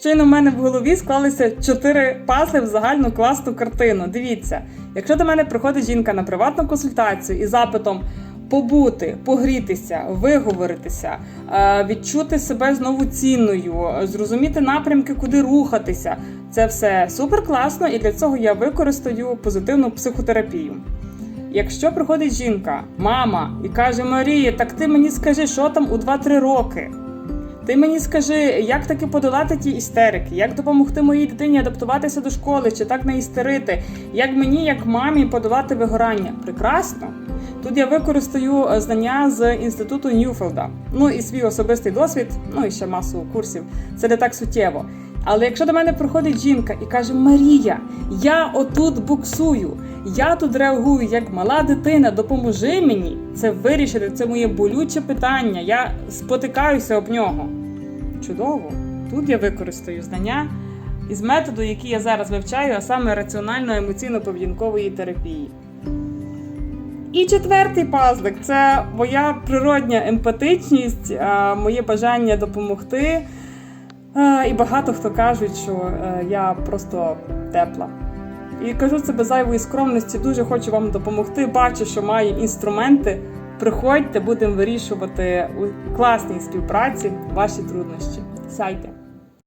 Щойно в мене в голові склалися чотири пазли в загальну класну картину. Дивіться, якщо до мене приходить жінка на приватну консультацію із запитом побути, погрітися, виговоритися, е, відчути себе знову цінною, зрозуміти напрямки, куди рухатися, це все супер класно, і для цього я використаю позитивну психотерапію. Якщо приходить жінка, мама, і каже: Марія, так ти мені скажи, що там у 2-3 роки. Ти мені скажи, як таки подолати ті істерики, як допомогти моїй дитині адаптуватися до школи, чи так не істерити, як мені, як мамі, подолати вигорання? Прекрасно. Тут я використаю е, знання з інституту Ньюфелда, ну і свій особистий досвід, ну і ще масу курсів. Це не так суттєво. Але якщо до мене приходить жінка і каже: Марія, я отут буксую, я тут реагую як мала дитина, допоможи мені це вирішити. Це моє болюче питання. Я спотикаюся об нього. Чудово! Тут я використаю знання із методу, який я зараз вивчаю, а саме раціонально-емоційно-поведінкової терапії. І четвертий пазлик це моя природня емпатичність, моє бажання допомогти. І багато хто кажуть, що е, я просто тепла. І кажу це без зайвої скромності. Дуже хочу вам допомогти. Бачу, що маю інструменти. Приходьте, будемо вирішувати у класній співпраці ваші труднощі. Сяйте!